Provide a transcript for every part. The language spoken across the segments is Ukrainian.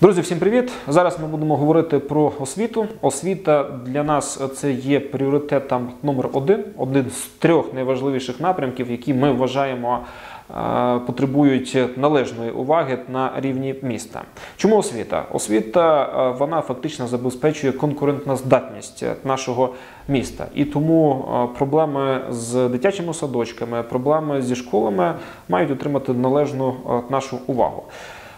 Друзі, всім привіт! Зараз ми будемо говорити про освіту. Освіта для нас це є пріоритетом номер один, один з трьох найважливіших напрямків, які ми вважаємо е, потребують належної уваги на рівні міста. Чому освіта? Освіта е, вона фактично забезпечує конкурентноздатність нашого міста, і тому е, проблеми з дитячими садочками, проблеми зі школами мають отримати належну нашу увагу.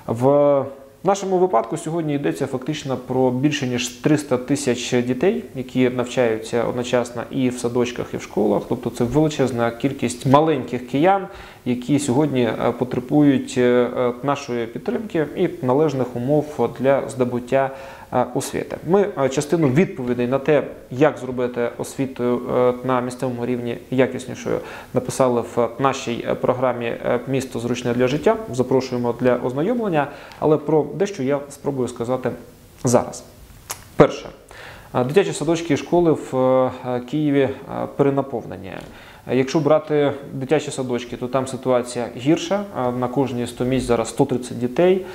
В в нашому випадку сьогодні йдеться фактично про більше ніж 300 тисяч дітей, які навчаються одночасно і в садочках, і в школах. Тобто це величезна кількість маленьких киян, які сьогодні е, потребують е, нашої підтримки і належних умов для здобуття освіти. Ми частину відповідей на те, як зробити освіту на місцевому рівні якіснішою, написали в нашій програмі Місто зручне для життя. Запрошуємо для ознайомлення, але про дещо я спробую сказати зараз. Перше. Дитячі садочки і школи в Києві перенаповнені. Якщо брати дитячі садочки, то там ситуація гірша. На кожні 100 місць зараз 130 дітей.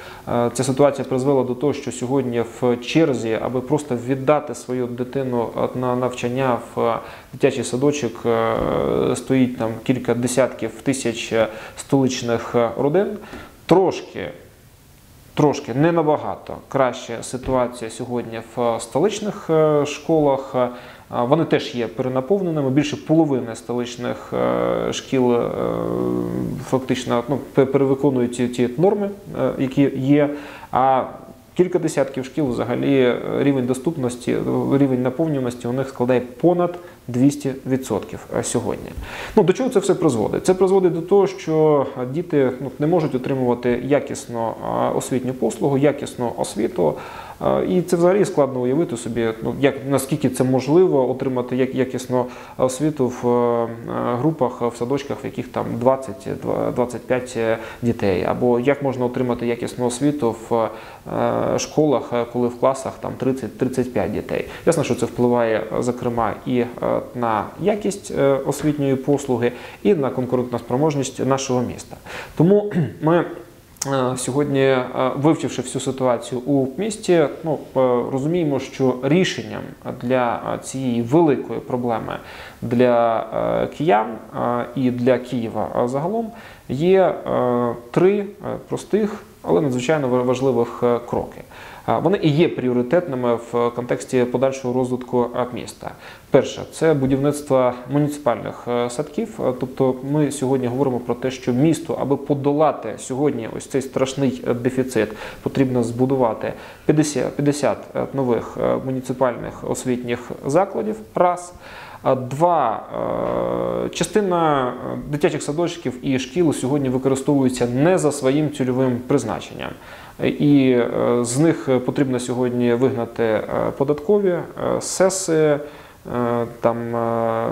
Ця ситуація призвела до того, що сьогодні в черзі, аби просто віддати свою дитину на навчання в дитячий садочок, стоїть там кілька десятків тисяч столичних родин. Трошки Трошки не набагато краща ситуація сьогодні в столичних е, школах. Е, вони теж є перенаповненими. Більше половини столичних е, шкіл фактично ну, перевиконують ті норми, які є. А Кілька десятків шкіл взагалі рівень доступності, рівень наповнюваності у них складає понад 200% сьогодні. Ну, До чого це все призводить? Це призводить до того, що діти ну, не можуть отримувати якісно освітню послугу, якісну освіту. І це взагалі складно уявити собі, ну як наскільки це можливо отримати як якісну освіту в е, групах в садочках, в яких там 20-25 дітей, або як можна отримати якісну освіту в е, школах, коли в класах там 30-35 дітей. Ясно, що це впливає зокрема і е, на якість освітньої послуги, і на конкурентноспроможність нашого міста. Тому ми. Е, сьогодні, е, вивчивши всю ситуацію у місті, ну е, розуміємо, що рішенням для цієї великої проблеми для киян і для Києва загалом є три простих, але надзвичайно важливих кроки. Вони і є пріоритетними в контексті подальшого розвитку міста. Перше це будівництво муніципальних е, садків. Е, тобто, ми сьогодні говоримо про те, що місто, аби подолати сьогодні ось цей страшний е, дефіцит, потрібно збудувати 50, 50 нових муніципальних освітніх закладів. Раз. Два частина дитячих садочків і шкіл сьогодні використовуються не за своїм цільовим призначенням, і з них потрібно сьогодні вигнати податкові сеси. Е, там е,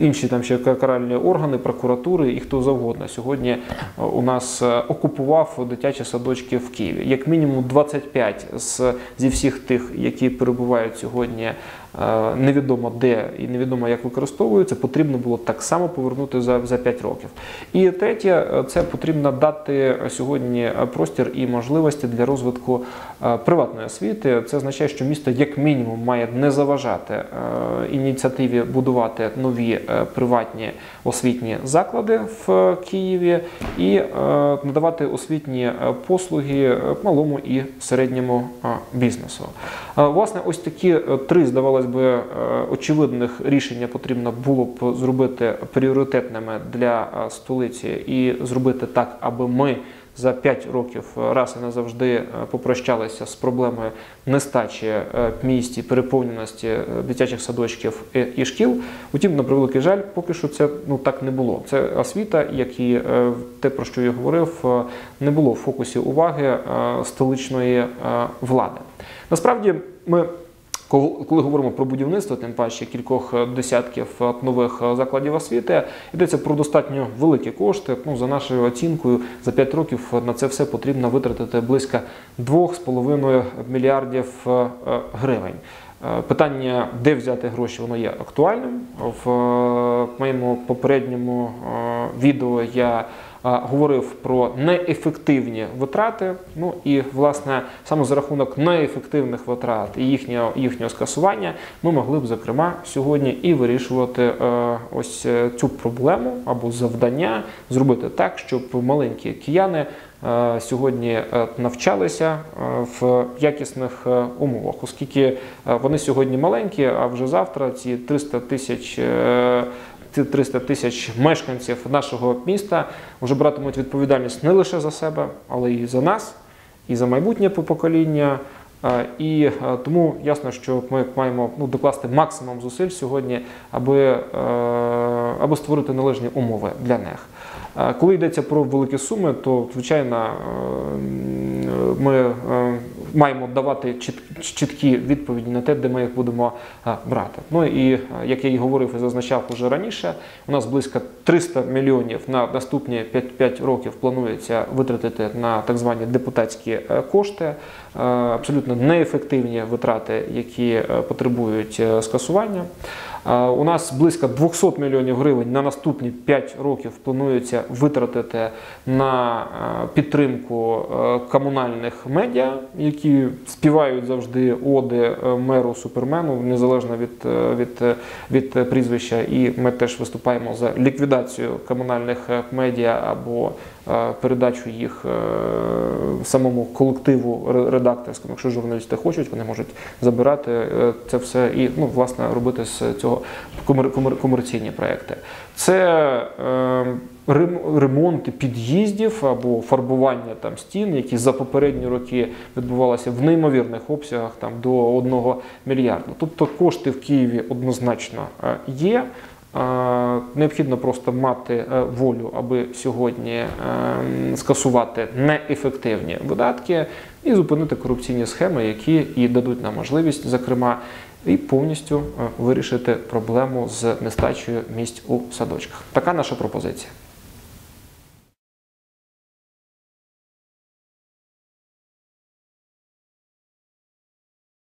інші там ще каральні органи, прокуратури і хто завгодно сьогодні у нас е, окупував дитячі садочки в Києві. Як мінімум 25 з зі всіх тих, які перебувають сьогодні Е, невідомо де і невідомо як використовуються, потрібно було так само повернути за за 5 років. І третє, е, це потрібно дати сьогодні простір і можливості для розвитку е, приватної освіти. Це означає, що місто як мінімум має не заважати ініціативі будувати нові приватні освітні заклади в Києві і надавати освітні послуги малому і середньому бізнесу. Власне, ось такі три здавалось би, е, очевидних рішення потрібно було б зробити пріоритетними для е, столиці і зробити так, аби ми за 5 років раз і назавжди е, попрощалися з проблемою нестачі місць і переповненості дитячих садочків і шкіл. Утім, на превеликий жаль, поки що це ну так не було. Це освіта, як і те, про що я говорив, не було в фокусі уваги столичної влади. Насправді ми. Коли говоримо про будівництво, тим паче кількох десятків нових закладів освіти, йдеться про достатньо великі кошти. Ну, За нашою оцінкою, за 5 років на це все потрібно витратити близько 2,5 мільярдів е, гривень. Е, питання, де взяти гроші, воно є актуальним. В е, моєму попередньому відео я говорив про неефективні витрати. Ну і власне саме за рахунок неефективних витрат і їхнього їхнього скасування ми могли б зокрема сьогодні і вирішувати е, ось е, цю проблему або завдання зробити так, щоб маленькі кияни. е, Сьогодні навчалися в якісних умовах, оскільки вони сьогодні маленькі, а вже завтра ці 300 тисяч е, ці 300 тисяч мешканців нашого міста вже братимуть відповідальність не лише за себе, але й за нас, і за майбутнє покоління. І тому ясно, що ми маємо ну, докласти максимум зусиль сьогодні, аби, е, аби створити належні умови для них. Коли йдеться про великі суми, то звичайно е, ми е, маємо давати чіт- чіткі відповіді на те, де ми їх будемо е, брати. Ну і е, як я і говорив і зазначав уже раніше, у нас близько 300 мільйонів на наступні 5, 5 років планується витратити на так звані депутатські е, кошти, абсолютно неефективні витрати, які потребують скасування. У нас близько 200 мільйонів гривень на наступні 5 років планується витратити на е, підтримку е, комунальних медіа, які співають завжди оди е, меру супермену, незалежно від, від, від прізвища. І ми теж виступаємо за ліквідацію комунальних медіа або передачу їх е, самому колективу редакторському. Якщо журналісти хочуть, вони можуть забирати е, це все і ну, власне робити з цього комер- комер- комерційні проекти. Це е, рем- ремонти під'їздів або фарбування там стін, які за попередні роки відбувалися в неймовірних обсягах там до 1 мільярда. Тобто кошти в Києві однозначно е, є. Необхідно просто мати е, волю, аби сьогодні е, скасувати неефективні видатки і зупинити корупційні схеми, які і дадуть нам можливість, зокрема, і повністю е, вирішити проблему з нестачею місць у садочках. Така наша пропозиція.